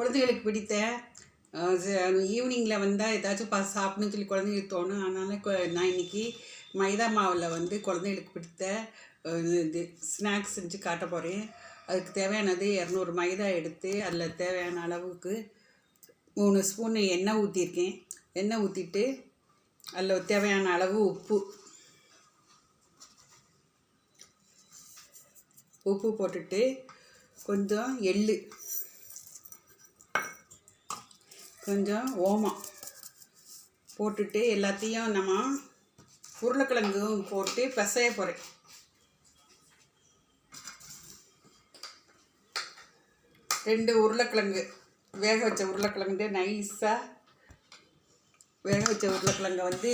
குழந்தைகளுக்கு பிடித்த ஈவினிங்கில் வந்தால் ஏதாச்சும் பா சாப்பிடணும்னு சொல்லி குழந்தைங்களுக்கு தோணும் அதனால் நான் இன்னைக்கு மைதா மாவில் வந்து குழந்தைகளுக்கு பிடித்த இது ஸ்நாக்ஸ் செஞ்சு காட்ட போகிறேன் அதுக்கு தேவையானது இரநூறு மைதா எடுத்து அதில் தேவையான அளவுக்கு மூணு ஸ்பூன் எண்ணெய் ஊற்றிருக்கேன் எண்ணெய் ஊற்றிட்டு அதில் தேவையான அளவு உப்பு. உப்பு போட்டுட்டு கொஞ்சம் எள்ளு. கொஞ்சம் ஓமம் போட்டுட்டு எல்லாத்தையும் நம்ம உருளைக்கிழங்கும் போட்டு பிசைய போகிறேன் ரெண்டு உருளைக்கிழங்கு வேக வச்ச உருளைக்கிழங்கு நைஸாக வேக வச்ச உருளைக்கிழங்கை வந்து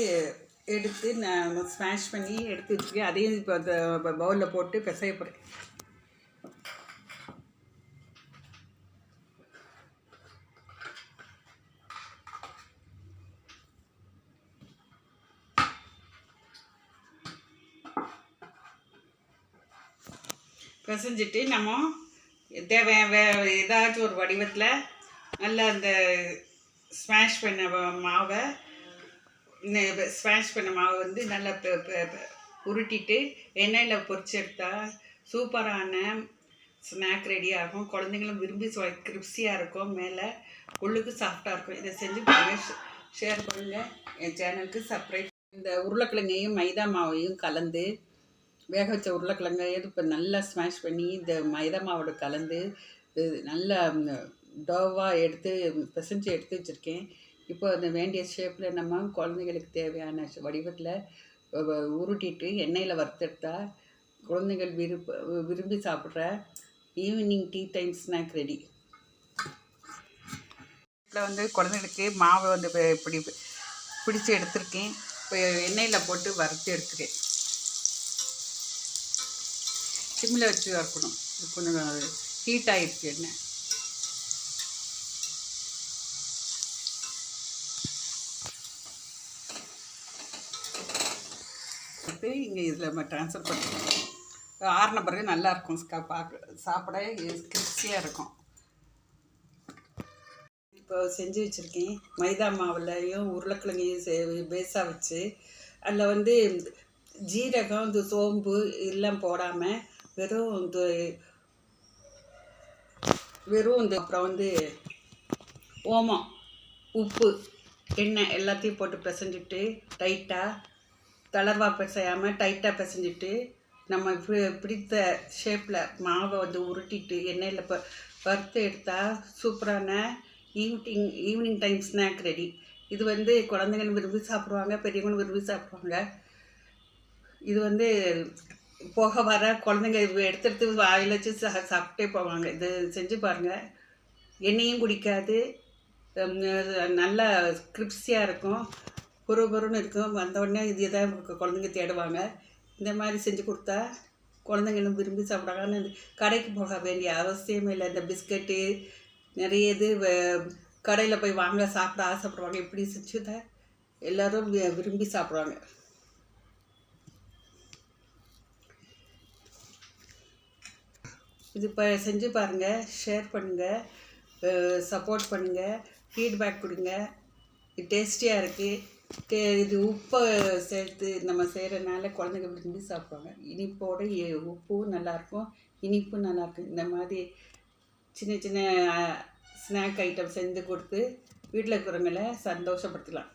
எடுத்து நான் ஸ்மாஷ் பண்ணி எடுத்து வச்சுருக்கேன். அதையும் இப்போ அந்த பவுலில் போட்டு பிசைய போகிறேன் பிசைஞ்சிட்டு நம்ம தேவை வே ஏதாச்சும் ஒரு வடிவத்தில் நல்லா அந்த ஸ்மாஷ் பண்ண மாவை ஸ்மாஷ் பண்ண மாவை வந்து நல்லா உருட்டிட்டு எண்ணெயில் பொரிச்சு எடுத்தா சூப்பரான ஸ்நாக் ரெடி ஆகும். குழந்தைங்களும் விரும்பி கிரிப்ஸியாக இருக்கும். மேலே உள்ளுக்கு சாஃப்டாக இருக்கும். இதை செஞ்சு பாருங்கள் ஷேர் பண்ணுங்கள் என் சேனலுக்கு சப்ஸ்கிரைப் இந்த உருளைக்கிழங்கையும் மைதா மாவையும் கலந்து வேக வச்ச உருளைக்கிழங்கையும் இப்போ நல்லா ஸ்மாஷ் பண்ணி இந்த மைதா மாவோட கலந்து நல்லா டோவாக எடுத்து பிசைஞ்சு எடுத்து வச்சுருக்கேன். இப்போ அந்த வேண்டிய ஷேப்பில் நம்ம குழந்தைங்களுக்கு தேவையான வடிவத்தில் உருட்டிட்டு எண்ணெயில் வறுத்தெடுத்தா குழந்தைகள் விருப்ப விரும்பி சாப்பிட்ற evening tea time snack ready வீட்டில் வந்து குழந்தைகளுக்கு மாவை வந்து இப்படி பிடிச்சி எடுத்திருக்கேன். இப்போ எண்ணெயில் போட்டு வறுத்து எடுத்துருக்கேன் சிம்மில் வச்சு வறுக்கணும் இது கொஞ்சம் ஹீட் ஆகிடுச்சு எண்ணெய் எடுத்து இங்கே இதில் நம்ம ட்ரான்ஸ்ஃபர் பண்ணிக்கணும் ஆறின பிறகு நல்லாயிருக்கும் பார்க்க சாப்பிட கிறிஸ்பியாக இருக்கும். இப்போ செஞ்சு வச்சுருக்கேன். மைதா மாவுலையும் உருளைக்கிழங்கையும் சே பேஸாக வச்சு. அதில் வந்து ஜீரகம் இந்த சோம்பு எல்லாம் போடாமல் வெறும் இந்த வெறும் இந்த அப்புறம் வந்து ஓமம் உப்பு எண்ணெய் எல்லாத்தையும் போட்டு பிசைஞ்சிட்டு டைட்டாக தளர்வாக பிசையாமல் டைட்டாக பிசைஞ்சிட்டு நம்ம பி- பிடித்த ஷேப்பில் மாவை வந்து உருட்டிட்டு எண்ணெயில் ப வறுத்து எடுத்தால் சூப்பரான evening evening time snack ready இது வந்து குழந்தைங்க விரும்பி சாப்பிடுவாங்க பெரியவங்களும் விரும்பி சாப்பிடுவாங்க. இது வந்து போக வர குழந்தைங்க எடுத்து எடுத்து வாயில் வச்சு சா சாப்பிட்டே போவாங்க. இது செஞ்சு பாருங்கள் எண்ணெயும் குடிக்காது. நல்ல நல்லா கிரிப்ஸியாக இருக்கும். பொறு பொறுன்னு இருக்கும். வந்த உடனே இது தான் குழந்தைங்க தேடுவாங்க. இந்த மாதிரி செஞ்சு கொடுத்தா குழந்தைங்களும் விரும்பி சாப்பிடுவாங்க இந்த கடைக்கு போக வேண்டிய அவசியமே இல்லை. இந்த பிஸ்கட்டு நிறைய இது கடையில் போய் வாங்க சாப்பிட ஆசைப்படுவாங்க. இப்படி செஞ்சு தான் எல்லோரும் வி- விரும்பி சாப்பிடுவாங்க. இது இப்போ செஞ்சு பாருங்கள் ஷேர் பண்ணுங்கள் சப்போர்ட் பண்ணுங்கள் ஃபீட்பேக் கொடுங்க. இது டேஸ்டியாக இருக்குது டே இது உப்பை சேர்த்து நம்ம செய்கிறனால குழந்தைங்க விரும்பி சாப்பிடுவாங்க. இனிப்போட உப்பும் நல்லாயிருக்கும் இனிப்பும் நல்லாயிருக்கும் இந்த மாதிரி சின்ன சின்ன ஸ்நாக் ஐட்டம் செஞ்சு கொடுத்து வீட்டில் இருக்கிறவங்கள சந்தோஷப்படுத்தலாம்.